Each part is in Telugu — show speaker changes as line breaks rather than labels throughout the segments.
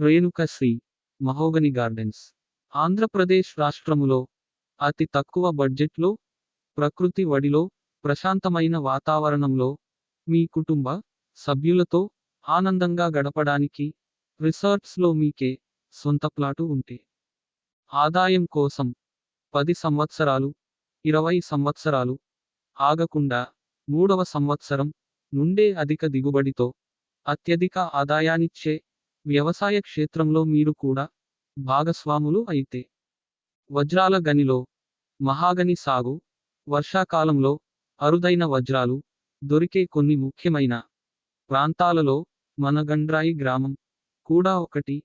Renuka Sri mahogany gardens. Andhra Pradesh రాష్ట్రములో అతి తక్కువ బడ్జెట్లో ప్రకృతి వడిలో ప్రశాంతమైన వాతావరణంలో మీ కుటుంబ సభ్యులతో ఆనందంగా గడపడానికి రిసార్ట్స్లో మీకే సొంత ప్లాటు ఉంటే. ఆదాయం కోసం పది సంవత్సరాలు ఇరవై సంవత్సరాలు ఆగకుండా మూడవ సంవత్సరం నుండే అధిక దిగుబడితో అత్యధిక ఆదాయానిచ్చే వ్యవసాయ క్షేత్రంలో మీరు కూడా భాగస్వాములు అయితే. వజ్రాల గనిలో మహాగని సాగు వర్షాకాలంలో అరుదైన వజ్రాలు దొరికే కొన్ని ముఖ్యమైన ప్రాంతాలలో మన గండ్రాయి గ్రామం కూడా ఒకటి.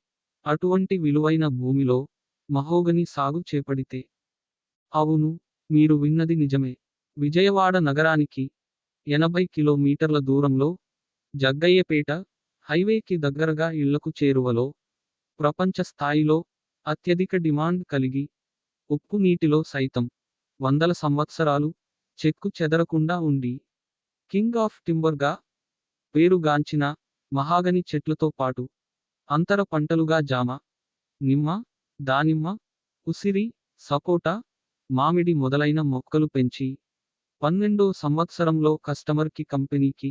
అటువంటి విలువైన భూమిలో మహోగని సాగు చేపడితే. అవును మీరు విన్నది నిజమే. విజయవాడ నగరానికి ఎనభై కిలోమీటర్ల దూరంలో జగ్గయ్యపేట హైవేకి దగ్గరగా ఇళ్ళకు చేరువలో ప్రపంచ స్థాయిలో అత్యధిక డిమాండ్ కలిగి ఉప్పు నీటిలో సైతం వందల సంవత్సరాలు చెక్కు చెదరకుండా ఉండి కింగ్ ఆఫ్ టింబర్గా పేరుగాంచిన మహాగని చెట్లతో పాటు అంతర పంటలుగా జామ నిమ్మ దానిమ్మ ఉసిరి సపోటా మామిడి మొదలైన మొక్కలు పెంచి పన్నెండో సంవత్సరంలో కస్టమర్కి కంపెనీకి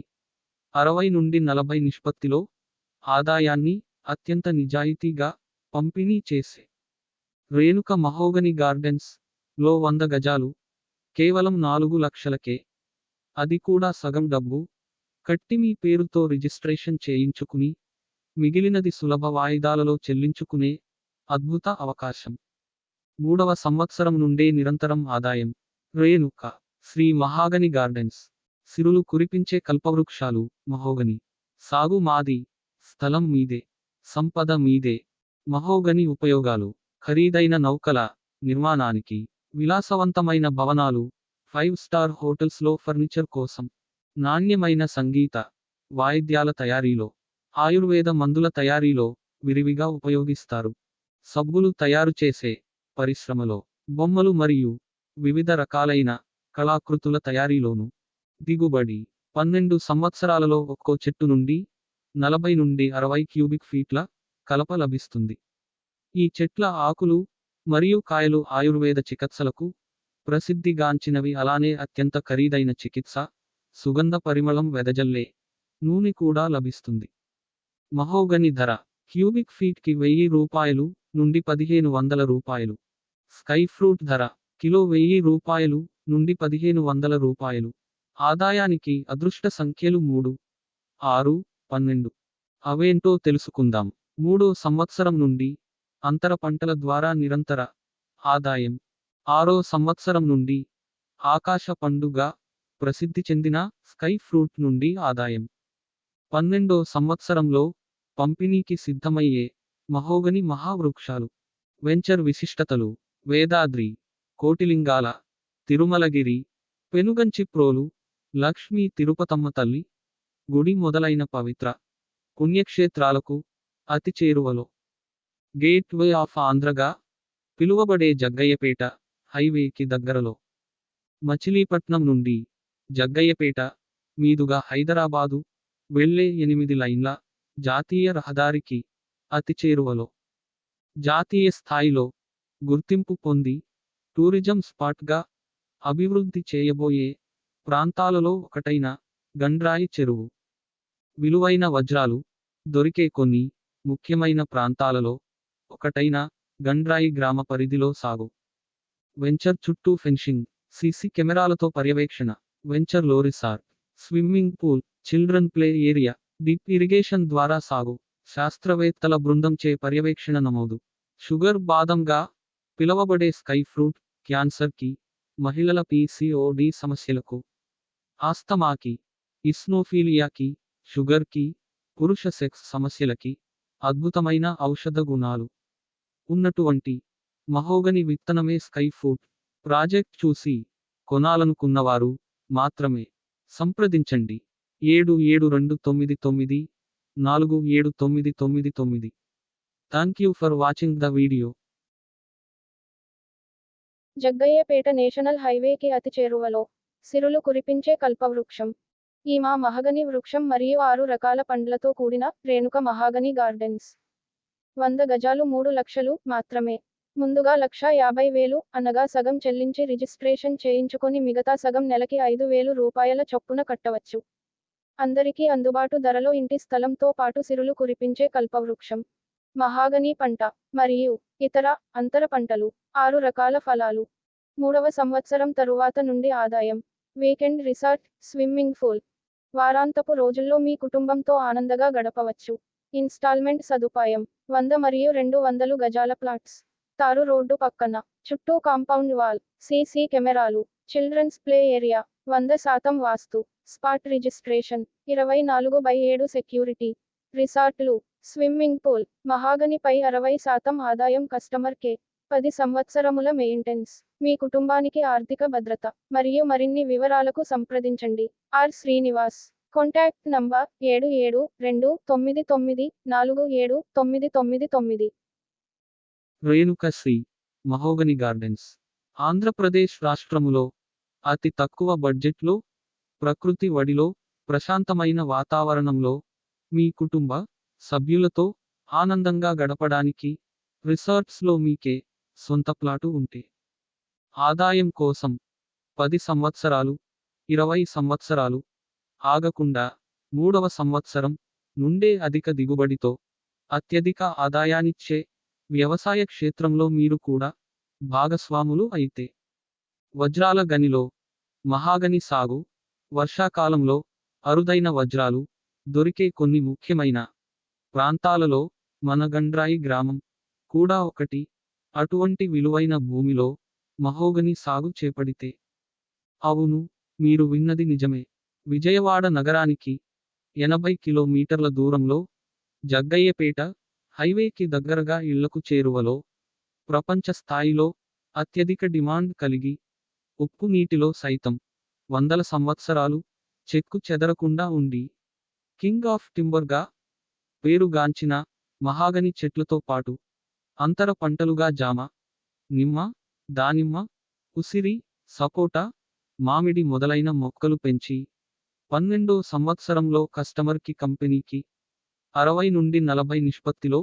అరవై నుండి నలభై నిష్పత్తిలో ఆదాయాన్ని అత్యంత నిజాయితీగా పంపిణీ చేసే రేణుక మహోగని గార్డెన్స్లో వంద గజాలు కేవలం నాలుగు లక్షలకే. అది కూడా సగం డబ్బు. కట్టి మీ పేరుతో రిజిస్ట్రేషన్ చేయించుకుని మిగిలినది సులభ వాయిదాలలో చెల్లించుకునే అద్భుత అవకాశం. మూడవ సంవత్సరం నుండే నిరంతరం ఆదాయం. రేణుక శ్రీ మహాగని గార్డెన్స్. సిరులు కురిపించే కల్పవృక్షాలు మహోగని. సాగు మాది స్థలం మీదే సంపద మీదే. మహోగని ఉపయోగాలు ఖరీదైన నౌకల నిర్మాణానికి విలాసవంతమైన భవనాలు ఫైవ్ స్టార్ హోటల్స్లో ఫర్నిచర్ కోసం. నాణ్యమైన సంగీత వాయిద్యాల తయారీలో ఆయుర్వేద మందుల తయారీలో విరివిగా ఉపయోగిస్తారు. సబ్బులు తయారు చేసే పరిశ్రమలో బొమ్మలు మరియు వివిధ రకాలైన కళాకృతుల తయారీలోను దిగుబడి పన్నెండు సంవత్సరాలలో ఒక్కో చెట్టు నుండి నలభై నుండి అరవై క్యూబిక్ ఫీట్ల కలప లభిస్తుంది. ఈ చెట్ల ఆకులు మరియు కాయలు ఆయుర్వేద చికిత్సలకు ప్రసిద్ధిగాంచినవి. అలానే అత్యంత ఖరీదైన చికిత్స సుగంధ పరిమళం వెదజల్లే నూనె కూడా లభిస్తుంది. మహోగని ధర క్యూబిక్ ఫీట్కి వెయ్యి రూపాయలు నుండి పదిహేను వందల రూపాయలు. స్కై ఫ్రూట్ ధర కిలో వెయ్యి రూపాయలు నుండి పదిహేను వందల రూపాయలు. ఆదాయానికి అదృష్ట సంఖ్యలు మూడు ఆరు పన్నెండు. అవేంటో తెలుసుకుందాం. మూడో సంవత్సరం నుండి అంతర పంటల ద్వారా నిరంతర ఆదాయం. ఆరో సంవత్సరం నుండి ఆకాశ పండుగ ప్రసిద్ధి చెందిన స్కై ఫ్రూట్ నుండి ఆదాయం. పన్నెండో సంవత్సరంలో పంపిణీకి సిద్ధమయ్యే మహోగని మహావృక్షాలు. వెంచర్ విశిష్టతలు వేదాద్రి కోటిలింగాల తిరుమలగిరి పెనుగంచిప్రోలు లక్ష్మీ తిరుపతమ్మ తల్లి గుడి మొదలైన పవిత్ర పుణ్యక్షేత్రాలకు అతి చేరువలో. గేట్వే ఆఫ్ ఆంధ్రగా పిలువబడే జగ్గయ్యపేట హైవేకి దగ్గరలో. మచిలీపట్నం నుండి జగ్గయ్యపేట మీదుగా హైదరాబాదు వెళ్ళే ఎనిమిది లైన్ల జాతీయ రహదారికి అతి చేరువలో. జాతీయ స్థాయిలో గుర్తింపు పొంది టూరిజం స్పాట్గా అభివృద్ధి చేయబోయే ప్రాంతాలలో ఒకటైన గండ్రాయి చెరువు. విలువైన వజ్రాలు దొరికే కొన్ని ముఖ్యమైన ప్రాంతాలలో ఒకటైన గండ్రాయి గ్రామ పరిధిలో సాగు. వెంచర్ చుట్టూ ఫెన్షింగ్ సీసీ కెమెరాలతో పర్యవేక్షణ venture లోరిసార్ swimming pool children play area drip irrigation ద్వారా సాగు. శాస్త్రవేత్తల బృందంచే పర్యవేక్షణ నమోదు. షుగర్ బాదంగా పిలవబడే స్కై ఫ్రూట్ క్యాన్సర్కి మహిళల పీసీఓడి సమస్యలకు ఆస్తమాకి ఇస్నోఫీలియాకి షుగర్కి పురుష సెక్స్ సమస్యలకి అద్భుతమైన ఔషధ గుణాలు. ఉన్నటువంటి మహోగని విత్తనమే స్కై ఫుడ్. ప్రాజెక్ట్ చూసి కొనాలనుకున్నవారు మాత్రమే. సంప్రదించండి. ఏడు ఏడు రెండు తొమ్మిది తొమ్మిది నాలుగు ఏడు తొమ్మిది తొమ్మిది తొమ్మిది. Thank you for watching the video.
Jaggayyapeta national హైవేకి అతి చేరువలో సిరులు కురిపించే కల్పవృక్షం. ఈ మహగని వృక్షం మరియు ఆరు రకాల పండ్లతో కూడిన రేణుక మహాగని గార్డెన్స్. వంద గజాలు మూడు లక్షలు మాత్రమే. ముందుగా లక్ష యాభై వేలు అనగా సగం చెల్లించి రిజిస్ట్రేషన్ చేయించుకొని మిగతా సగం నెలకి ఐదు వేలు రూపాయల చొప్పున కట్టవచ్చు. అందరికీ అందుబాటు ధరలో ఇంటి స్థలంతో పాటు సిరులు కురిపించే కల్పవృక్షం. మహాగని పంట మరియు ఇతర అంతర పంటలు. ఆరు రకాల ఫలాలు. మూడవ సంవత్సరం తరువాత నుండి ఆదాయం. Weekend resort swimming pool. వారాంతపు రోజుల్లో మీ కుటుంబంతో ఆనందంగా గడపవచ్చు. ఇన్స్టాల్మెంట్ సదుపాయం. వంద మరియు రెండు వందలు గజాల ప్లాట్స్. తారు రోడ్డు పక్కన. చుట్టూ కాంపౌండ్ వాల్. సీసీ కెమెరాలు. Children's play area. వంద శాతం వాస్తు. Spot registration. ఇరవై నాలుగు బై ఏడు సెక్యూరిటీ. రిసార్ట్లు. Swimming pool. మహాగనిపై అరవై శాతం ఆదాయం కస్టమర్ కే పది సంవత్సరముల మెయింటెన్స్. మీ కుటుంబానికి ఆర్థిక భద్రత మరియు మరిన్ని వివరాలకు సంప్రదించండి. ఆర్. శ్రీనివాస్. కాంటాక్ట్ నంబర్ ఏడు ఏడు రెండు తొమ్మిది తొమ్మిది నాలుగు ఏడు తొమ్మిది తొమ్మిది తొమ్మిది.
Renuka Sri mahogany gardens. Andhra Pradesh రాష్ట్రములో అతి తక్కువ బడ్జెట్లో ప్రకృతి వడిలో ప్రశాంతమైన వాతావరణంలో మీ కుటుంబ సభ్యులతో ఆనందంగా గడపడానికి రిసార్ట్స్లో మీకే సొంత ప్లాటు ఉంటే. ఆదాయం కోసం పది సంవత్సరాలు ఇరవై సంవత్సరాలు ఆగకుండా మూడవ సంవత్సరం నుండే అధిక దిగుబడితో అత్యధిక ఆదాయానిచ్చే వ్యవసాయ క్షేత్రంలో మీరు కూడా భాగస్వాములు అయితే. వజ్రాల గనిలో మహాగని సాగు వర్షాకాలంలో అరుదైన వజ్రాలు దొరికే కొన్ని ముఖ్యమైన ప్రాంతాలలో మన గండ్రాయి గ్రామం కూడా ఒకటి. అటువంటి విలువైన భూమిలో మహోగని సాగు చేపడితే. అవును మీరు విన్నది నిజమే. విజయవాడ నగరానికి ఎనభై కిలోమీటర్ల దూరంలో జగ్గయ్యపేట హైవేకి దగ్గరగా ఇళ్ళకు చేరువలో ప్రపంచ స్థాయిలో అత్యధిక డిమాండ్ కలిగి ఉప్పు నీటిలో సైతం వందల సంవత్సరాలు చెక్కు చెదరకుండా ఉండి కింగ్ ఆఫ్ టింబర్గా పేరుగాంచిన మహాగని చెట్లతో పాటు అంతర పంటలుగా జామ నిమ్మ దానిమ్మ ఉసిరి సపోటా మామిడి మొదలైన మొక్కలు పెంచి పన్నెండో సంవత్సరంలో కస్టమర్కి కంపెనీకి అరవై నుండి నలభై నిష్పత్తిలో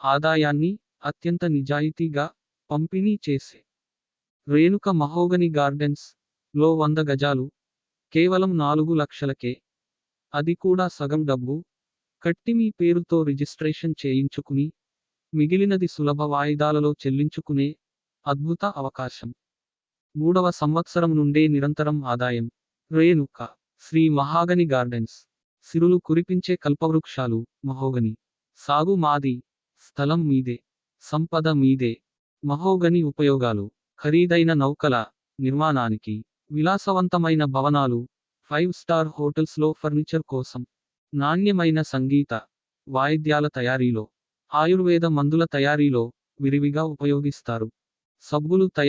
ఆదాయాన్ని అత్యంత నిజాయితీగా పంపిణీ చేసే రేణుక మహోగని గార్డెన్స్లో వంద గజాలు కేవలం నాలుగు లక్షలకే. అది కూడా సగం డబ్బు. కట్టి మీ పేరుతో రిజిస్ట్రేషన్ చేయించుకుని మిగిలినది సులభ వాయిదాలలో చెల్లించుకునే అద్భుత అవకాశం. మూడవ సంవత్సరం నుండే నిరంతరం ఆదాయం. రేణుక శ్రీ మహాగని గార్డెన్స్. సిరులు కురిపించే కల్పవృక్షాలు మహోగని. సాగు మాది స్థలం మీదే. సంపద మీదే. మహోగని ఉపయోగాలు. ఖరీదైన నౌకల నిర్మాణానికి విలాసవంతమైన భవనాలు ఫైవ్ స్టార్ హోటల్స్లో ఫర్నిచర్ కోసం. నాణ్యమైన సంగీత వాయిద్యాల తయారీలో. ఆయుర్వేద మందుల తయారీలో విరివిగా ఉపయోగిస్తారు. సబ్బులు తయారు